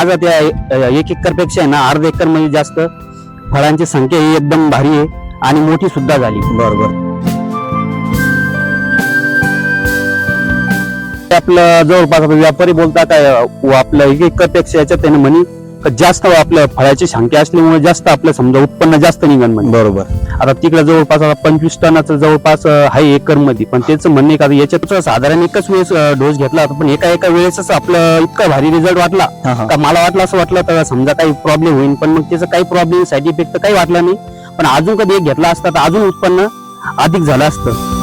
माझा त्या एक एकरपेक्षा आहे ना अर्धा एकरमध्ये जास्त फळांची संख्या ही एकदम भारी आहे आणि मोठी सुद्धा झाली. बरोबर. आपलं जवळपास व्यापारी बोलता काय आपलं एक एकरपेक्षा याच्यात त्याने म्हणे जास्त आपलं फळाची संख्या असल्यामुळे जास्त आपलं समजा उत्पन्न जास्त निघन म्हणे. बरोबर. आता तिकडे जवळपास आता पंचवीस टनाचं जवळपास आहे एकरमध्ये पण त्याचं म्हणणे का याच्यात साधारण एकच वेळेस डोस घेतला होता पण एका एका वेळेसच आपलं इतका भारी रिझल्ट वाटला. का मला वाटलं असं वाटलं तर समजा काही प्रॉब्लेम होईल पण मग त्याचं काही प्रॉब्लेम साईड इफेक्ट तर काही वाटला नाही. पण अजून कधी एक घेतला असता तर अजून उत्पन्न अधिक झालं असतं.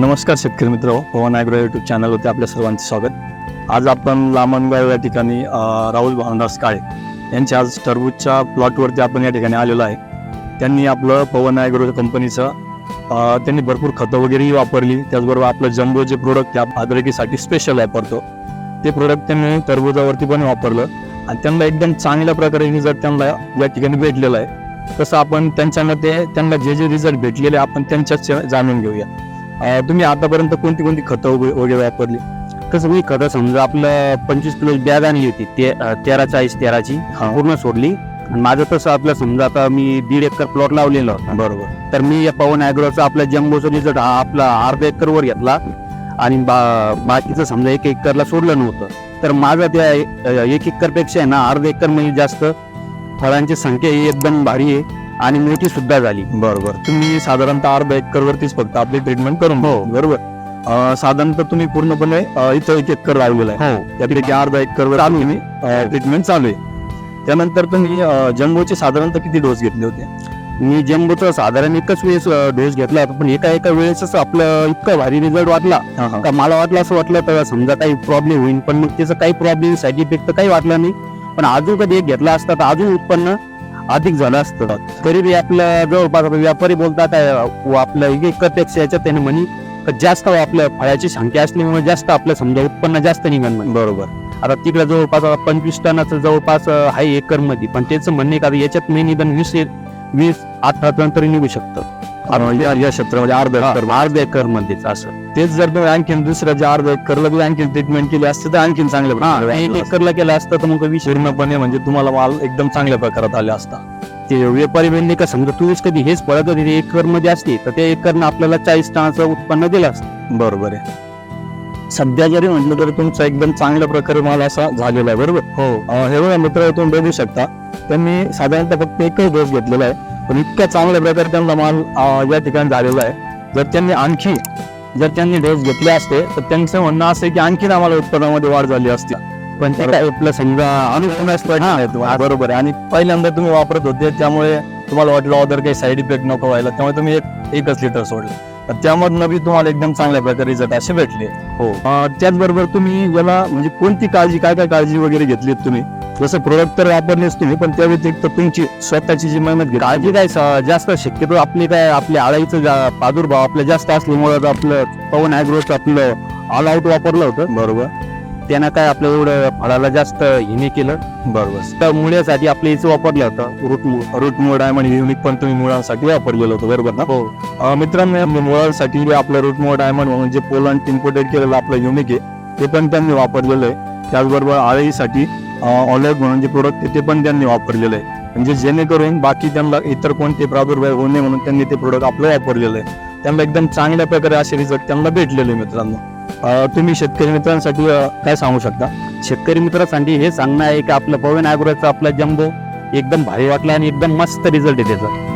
नमस्कार शेतकरी मित्र पवन ॲग्रो युट्यूब चॅनलवरती आपल्या सर्वांचे स्वागत. आज आपण लामणगाव या ठिकाणी राहुल भावनदास काळे यांच्या आज टरबूजच्या प्लॉटवरती आपण या ठिकाणी आलेलो आहे. त्यांनी आपलं पवन ॲग्रो कंपनीचं त्यांनी भरपूर खतं वगैरेही वापरली. त्याचबरोबर आपलं जम्बो जे प्रोडक्ट त्या अद्रकीसाठी स्पेशल वापरतो ते प्रोडक्ट त्यांनी टरबुजावरती पण वापरलं. आणि त्यांना एकदम चांगल्या प्रकारे रिझल्ट त्यांना या ठिकाणी भेटलेला आहे. तसं आपण त्यांच्यानं ते त्यांना जे जे रिझल्ट भेटलेले आपण त्यांच्याच जाणून घेऊया. तुम्ही आतापर्यंत कोणती कोणती खतं वगै- वगैरे वापरली? कसं मी खरं समजा आपलं पंचवीस किलो बॅग आणली होती ते तेरा चाळीस तेराची. पूर्ण सोडली. आणि माझं तसं आपलं समजा आता मी दीड एकर प्लॉट लावलेला. होता बरोबर. तर मी या पवन ॲग्रोचा आपला जम्बोचा रिझल्ट हा आपला अर्धा एकर वर घेतला. आणि बा बाकीचं समजा एक एकरला सोडलं नव्हतं. तर माझा त्या एक एकरपेक्षा आहे ना अर्धा एकरमध्ये जास्त. फळांची संख्या ही एकदम भारी आहे. आणि मोठी सुद्धा झाली. बरोबर. तुम्ही साधारणतः अर्धा एकर वरतीच फक्त आपली ट्रीटमेंट करून हो. बरोबर. अं, साधारणतः तुम्ही पूर्णपणे अं, इथं एक एकर लावलेला आहे. हो. त्यापैकी अर्धा एकर वर तुम्ही ट्रीटमेंट चालू आहे. त्यानंतर तुम्ही अं, जम्बोचे साधारणतः किती डोस घेतले होते? मी जम्बोचा साधारण एकच वेळेस डोस घेतला होता. पण एका एका वेळेसच आपलं इतका भारी रिझल्ट वाटला. हा, हा. का मला वाटलं असं वाटलं तर समजा काही प्रॉब्लेम होईल. पण मग त्याचं काही प्रॉब्लेम साईड इफेक्ट तर काही वाटला नाही. पण अजून कधी एक घेतला असता तर अजून उत्पन्न अधिक झालं असतं. तरी बी आपलं जवळपास व्यापारी बोलतात आपलं एक एकरपेक्षा याच्यात त्याने म्हणे का जास्त आपलं फळाची संख्या असल्यामुळे जास्त आपलं समजा उत्पन्न जास्त निघन म्हणे. बरोबर. आता तिकडे जवळपास पंचवीस टनाचं जवळपास आहे एकरमध्ये पण त्याचं म्हणणे का याच्यात मी निदान वीस वीस अठरा टन तरी निघू शकतं. या या क्षेत्रामध्ये अर्धा एकर अर्ध्या एकर मध्येच असं. तेच जर तुम्ही आणखीन दुसऱ्या जे अर्धा एकरला बी आणखीन ट्रीटमेंट केली असते तर आणखीन चांगल्या प्रकारे एक. एकरला केलं असतं तर मग विषय पूर्णपणे म्हणजे तुम्हाला माल एकदम चांगल्या प्रकारात आले असता. ते व्यापारी म्हणले का समजा तू कधी हेच पळत होती एकरमध्ये असते तर त्या एकरनं आपल्याला चाळीस टनाचं उत्पन्न दिलं असतं. बरोबर आहे. सध्या जरी म्हटलं तरी तुमचा एकदम चांगल्या प्रकारे माल असा झालेला आहे बरोबर? हो. हे बघा मित्र तुम्ही बघू शकता त्यांनी साधारणतः फक्त एकच डोस घेतलेला आहे. पण इतक्या चांगल्या प्रकारे त्यांना माल या ठिकाणी झालेला आहे. जर त्यांनी आणखी जर त्यांनी डोस घेतले असते तर त्यांचं म्हणणं असं की आणखीन आम्हाला उत्पन्नामध्ये वाढ झाली असती. पण ते काय आपलं समजा अनुकूल बरोबर आहे. आणि पहिल्यांदा तुम्ही वापरत होते त्यामुळे तुम्हाला वाटलं अदर काही साईड इफेक्ट नको व्हायला त्यामुळे तुम्ही एक एकच लिटर सोडलं. तर त्यामधनं बी तुम्हाला एकदम चांगल्या प्रकारे रिझल्ट असे भेटले. हो. त्याचबरोबर तुम्ही याला म्हणजे कोणती काळजी काय काय काळजी वगैरे घेतलीत तुम्ही? जसं प्रोडक्ट तर वापरलेच तुम्ही पण त्या व्यतिरिक्त तुमची स्वतःची जी मेहनत घेतली काळजी काय स- जास्त शक्यतो आपली काय आपल्या आळाईचं जा- प्रादुर्भाव आपल्या जास्त असल्यामुळं आपलं पवन ॲग्रोचं आपलं ऑल आउट वापरलं होतं. बरोबर. त्यानं काय आपलं एवढं फळाला जास्त हिने केलं. बरोबर. तर मुळ्यासाठी आपलं याचं वापरलं होतं. रूट मूळ रूट मोड आहे म्हणजे युनिक पण तुम्ही मुळांसाठी वापरलेलं होतं बरोबर ना? हो. अं, मित्रांनो या मुळांसाठी जे आपलं रूट मोड डायमंड म्हणून जे पोलंड इम्पोर्टेड केलेलं आपलं युनिक आहे ते पण त्यांनी वापरलेलं आहे. त्याचबरोबर आळीसाठी ऑलिव्ह म्हणून जे प्रोडक्ट आहे ते पण त्यांनी वापरलेलं आहे. म्हणजे जेणेकरून बाकी त्यांना इतर कोणते प्रादुर्भाव होऊ नये म्हणून त्यांनी ते प्रोडक्ट आपलं वापरलेलं आहे. त्यांना एकदम चांगल्या प्रकारे असे रिझल्ट त्यांना भेटलेले आहे मित्रांनो. तुम्ही शेतकरी मित्रांसाठी काय सांगू शकता? शेतकरी मित्रांसाठी हे सांगणं आहे की आपलं पवन ॲग्रोचं आपला जम्बो एकदम भारी वाटला आणि एकदम मस्त रिझल्ट आहे त्याचा.